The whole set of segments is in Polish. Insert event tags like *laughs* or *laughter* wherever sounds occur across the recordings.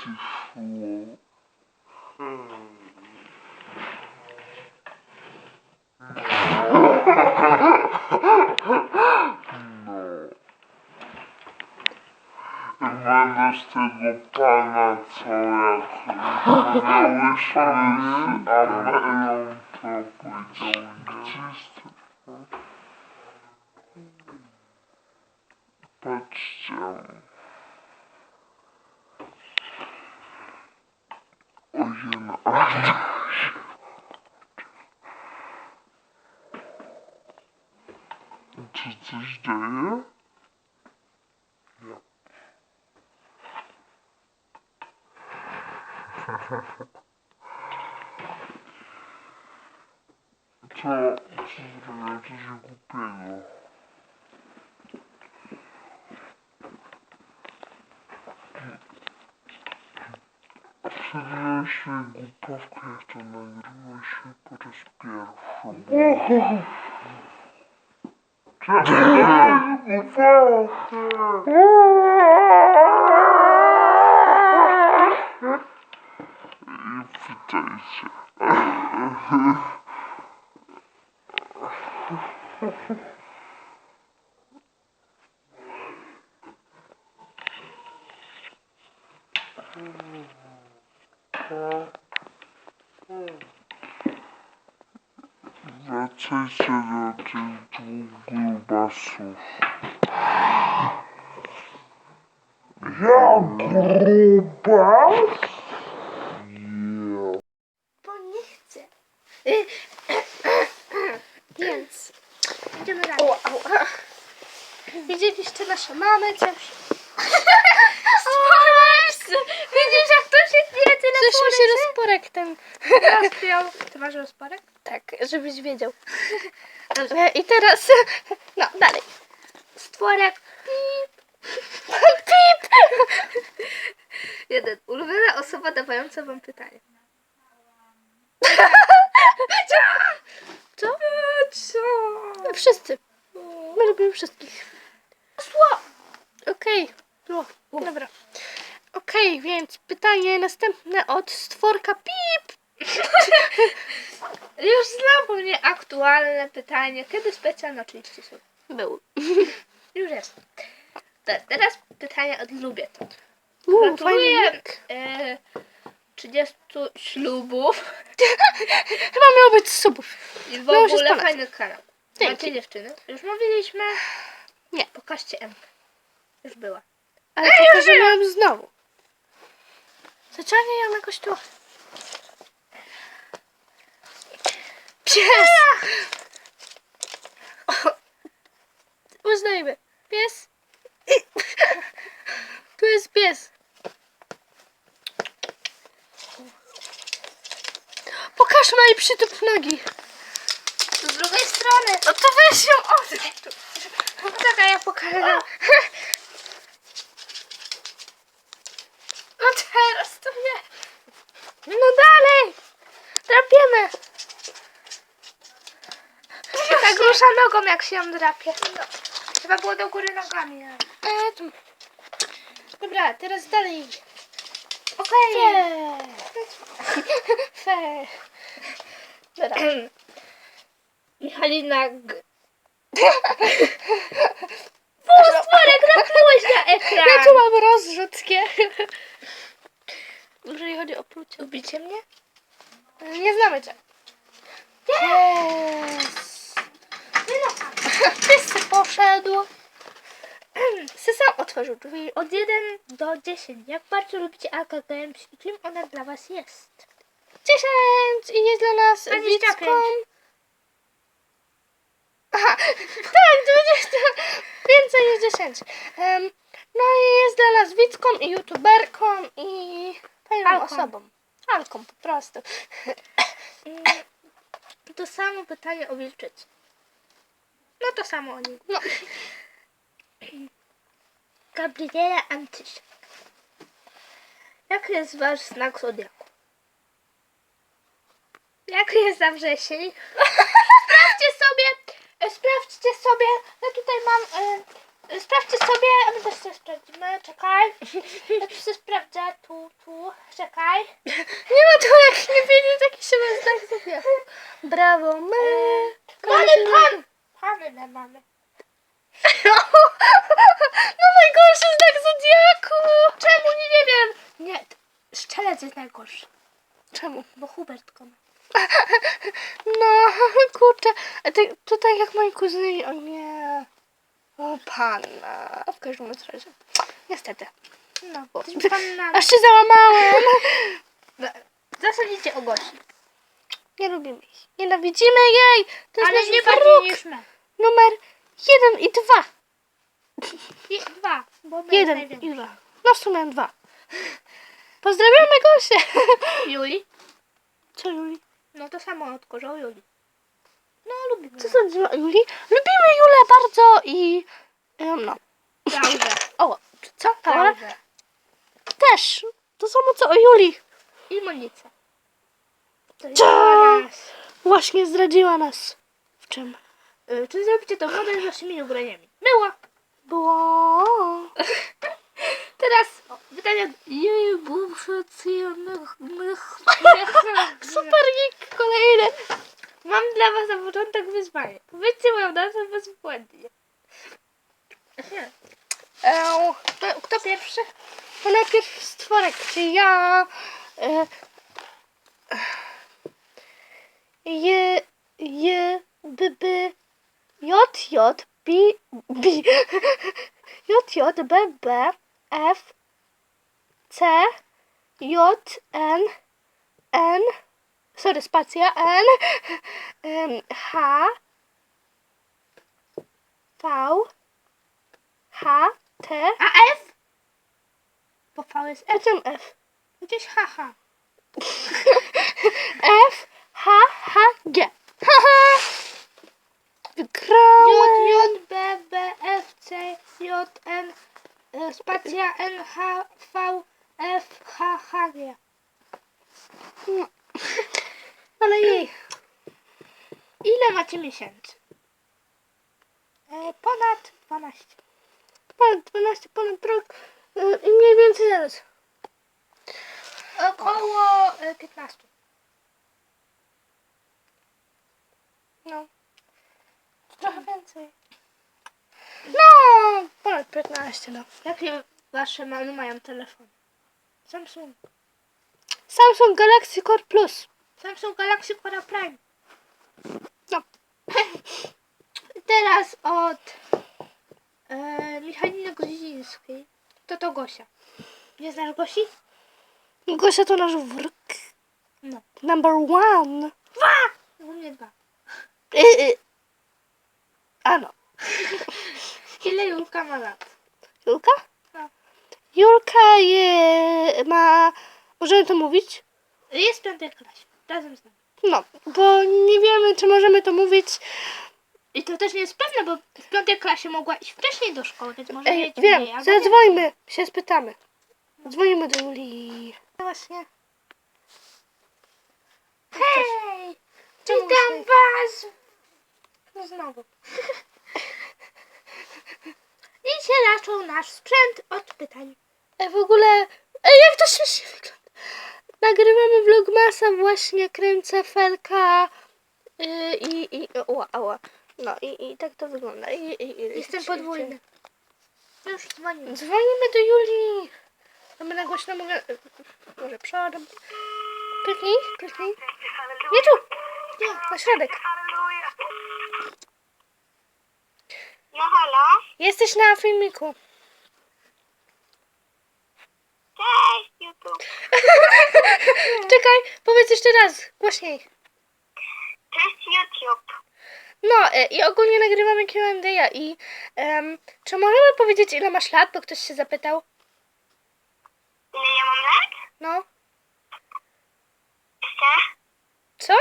wyciszyło. No. Będę z tego pana, co jak rozmawiałyśmy z Amelą, to powiedział, gdzie Stefan? Patrzcie. Ojej, no, Czy coś dzieje? Nie. Co? Co zrobię coś głupiego? Przegrałeś sobie głupawkę, jak to nagrywa się po raz pierwszy. Czemu? I witajcie. Wracajcie do tych dwóch grubasów. Ja grubas? Ja. Bo nie chcę. Y, Więc idziemy dalej. O, au. Widzieliście nasze mamy, coś. *laughs* Sporek! Widzisz jak to się dzieje tyle Coś mi się rozporek ten rozpiął. Ty masz rozporek? Tak, żebyś wiedział. Dobrze, i teraz, no dalej. Stworek. *laughs* Pip! Jeden. Ulubiona osoba dawająca wam pytanie. Co? Co? Wszyscy. My lubimy wszystkich. Sło. Okej, no, dobra. Okej, więc pytanie następne od stworka Pip. *laughs* Już znowu nieaktualne pytanie. Kiedy specjalne oczywiście są. Był. *laughs* Już jest. To teraz pytanie od Lubię to. Uuu, Gratuluję e, 30 ślubów *laughs* Chyba miało być subów. i w No, ogóle fajny kanał. Macie dziewczyny? Już mówiliśmy. Nie. Pokażcie M. Już była. Ale pokażemy ją znowu. Zaczanie ją jakoś tu. Pies! Uznajmy. Pies. Tu jest pies. Pokażmy jej przytup nogi. Z drugiej strony. No to weź ją odwróć. Czekaj, ja pokażę. *laughs* No teraz to nie. No dalej. Drapiemy. Tak rusza nogą, jak się ją drapie. No. Chyba było do góry nogami. E, tu. Dobra, teraz dalej. Okej. Fe. *laughs* Fe. Dobra. *clears throat* Michalina G. *laughs* Naplułeś na ekran. Ja tu mam rozrzutkie. Jeżeli chodzi o plucie. Lubicie mnie? Nie znamy cię. Yes. Wszyscy poszedł. Sy sam otworzył drzwi od 1 do 10. Jak bardzo lubicie Alka Games i kim ona dla was jest? 10 i jest dla nas 25. widzką. Aha, tak, 20. Więcej niż 10. Em, no i jest dla nas widzką i youtuberką i fajną Alką. osobą. Alką po prostu. Mm, To samo pytanie o wilczycy. No to samo o niej. No. Gabriela Antysiak. Jaki jest wasz znak zodiaku? Jaki jest za wrzesień? *laughs* sprawdźcie sobie, sprawdźcie sobie, ja tutaj mam e, Sprawdźcie sobie, a my też coś sprawdzimy. Czekaj. Ja tu sobie sprawdzę. Tu, tu. Czekaj. Nie ma tu jak nie wiedzieć, jaki się ma znak zodiaku. Brawo, my. Mamy pan! Pannę mamy. *laughs* No najgorszy znak zodiaku. Czemu? Nie, nie wiem. Nie, t- szczelec jest najgorszy. Czemu? Bo Hubert go ma. *laughs* Kurczę. Ty, to tak jak moi kuzyni, o nie. O pana. W każdym razie. Niestety. No, Bo- pannami. Aż się załamałem. Zasadzicie o Gosi. Nie lubimy jej. Nienawidzimy jej. To jest Ale nasz nie wróg. bardziej niż my. Numer jeden i dwa. I dwa. Bo my Jeden najwięcej. i dwa. No w sumie dwa. Pozdrawiamy Gosię. Juli? Co Juli? No to samo od korzoł Juli. No lubimy. Co sądzisz o Juli? Lubimy Julę bardzo i... no. Dobrze. *laughs* O, co? Kamera? Też. To samo co o Juli. I Monice. To jest nas. Właśnie zdradziła nas. W czym? Y, Czy zrobicie to model z waszymi ubraniami? Było. Było... *laughs* Teraz o, pytanie. Jej, przecienek. *laughs* Super geek kolejny. Mam dla was na początek wyzwanie. Powiedzcie moją nazwę bezbłędnie. Kto, kto pierwszy? to najpierw stworek, czy ja... E, je, je, b, b, j, j, b, b, *laughs* j, j, b, b, f, c, j, n, n, sorry, spacja, n, h, v, h, t, A F? Bo V jest F. czym f? Gdzieś haha. *laughs* F, H, H, G. Haha! J, Wygrałem! J, B, B, F, C, J, N, e, spacja N, H, V, F, H, H, G. Ale jej. Ile macie miesięcy? E, ponad 12. Ponad 12, ponad rok y, i mniej więcej zaraz. Około e, 15. No. Trochę więcej. No, ponad 15, no. Jakie wasze mamy mają telefon? Samsung. Samsung Galaxy Core Plus. Samsung Galaxy Core Prime. No. *laughs* Teraz od e, Michaliny Gozińskiej. To to Gosia. Nie znasz Gosi? Gosia to nasz wróg. No. Number one. Dwa! U mnie dwa. Y, y. A no. *laughs* Ile Julka ma lat? Julka? No. Julka je, ma... Możemy to mówić? Jest w piątej klasie. Razem z nami. No, bo nie wiemy, czy możemy to mówić. I to też nie jest pewne, bo w piątej klasie mogła iść wcześniej do szkoły, więc może Ej, mieć wiem, mniej, albo zadzwońmy, się spytamy. Dzwonimy do Julii. No Właśnie. Hej! Czemu Witam się- was! No znowu. *laughs* I się zaczął nasz sprzęt od pytań. Ej, w ogóle, ej, jak to śmiesznie wygląda. Nagrywamy vlogmasa, właśnie kręcę felka yy, i, i, ła, ała. No i, i tak to wygląda. I, i, i, Jestem podwójny. Już dzwonię. Dzwonimy do Julii. A my na głośno mówię, może przodem. Kliknij, kliknij. Nie tu, nie, na środek. No halo? Jesteś na filmiku. Cześć YouTube. *laughs* Czekaj, powiedz jeszcze raz, głośniej. Cześć YouTube. No e, i ogólnie nagrywamy Q&A i em, czy możemy powiedzieć ile masz lat, bo ktoś się zapytał? Ile ja mam lat? No, Chcę? co?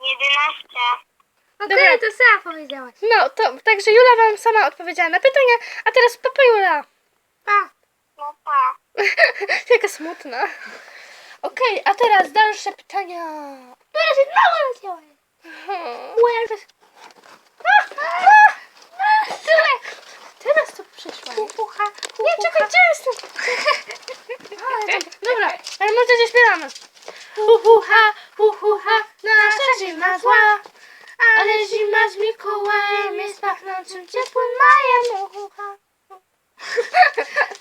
11. Okej, to sama powiedziałaś. No, to także Jula wam sama odpowiedziała na pytanie, a teraz papa Jula. Pa! No pa. *laughs* Jaka smutna. Okej, a teraz dalsze pytania. Teraz znowu rozdziałem. Hmm. Where Tyle. Teraz to przyszło. Ucha, Nie, czekaj, gdzie jestem? *laughs* Dobra, ale może nie śpiewamy. Uhuha, uhuha, nasza zima zła. Ale zima z Mikołajem jest pachnącym ciepłym majem. Uhuha. *laughs*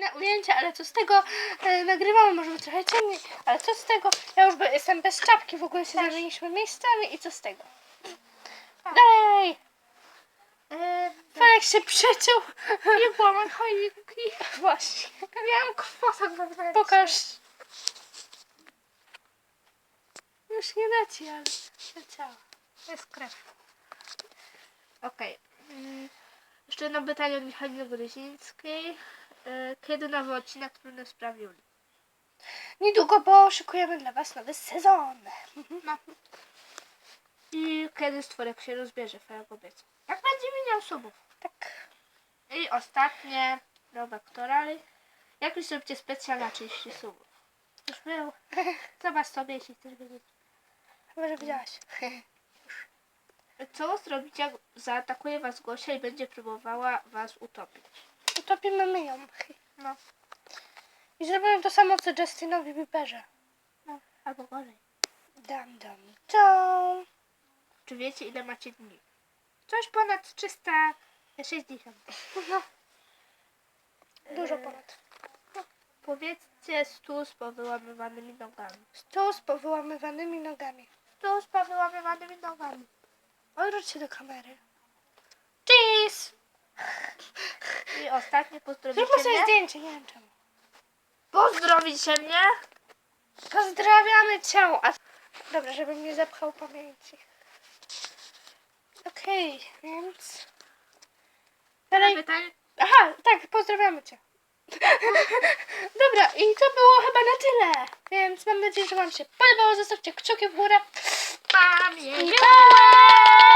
Inne ujęcie, ale co z tego? E, nagrywamy, może być trochę ciemniej, ale co z tego? Ja już jestem bez czapki, w ogóle się zamieniliśmy miejscami i co z tego? Dalej! e, Felek się przeciął i połamał choinki. Właśnie. miałam kwosek wewnętrzny. Pokaż. Już nie leci, ale leciała. Jest krew. Okej. Mm, Jeszcze jedno pytanie od Michaliny Gryzińskiej. E, Kiedy nowy odcinek trudny spraw Julii? Niedługo, bo szykujemy dla Was nowy sezon. *laughs* I kiedy stworek się rozbierze, Feja kobieta? Jak będzie milion subów? Tak. I ostatnie, Robek Torali. Jak już zrobicie specjal na 30 subów? Już był. *laughs* Zobacz sobie, jeśli chcesz wiedzieć. Chyba, że widziałaś. Co zrobicie, jak zaatakuje was Gosia i będzie próbowała was utopić? Utopimy my ją. No, I zrobimy to samo, co Justinowi Bieberze. no, albo gorzej. Dam, dam, dam. Czy wiecie, ile macie dni? Coś ponad 360. No. Dużo ponad. Powiedzcie stół z powyłamywanymi nogami. Stół z powyłamywanymi nogami. Stół z powyłamywanymi nogami. Odwróć się do kamery. Cheese! I ostatnie pozdrowicie Zróbmy sobie mnie. zdjęcie, nie wiem czemu. Pozdrowicie mnie. Pozdrawiamy cię! A... Dobra, żebym nie zapchał pamięci. Okej, więc... Dalej... Aha, tak, pozdrawiamy cię. *laughs* Dobra, i to było chyba na tyle. Więc mam nadzieję, że wam się podobało. Zostawcie kciuki w górę. Pamięć. I pa!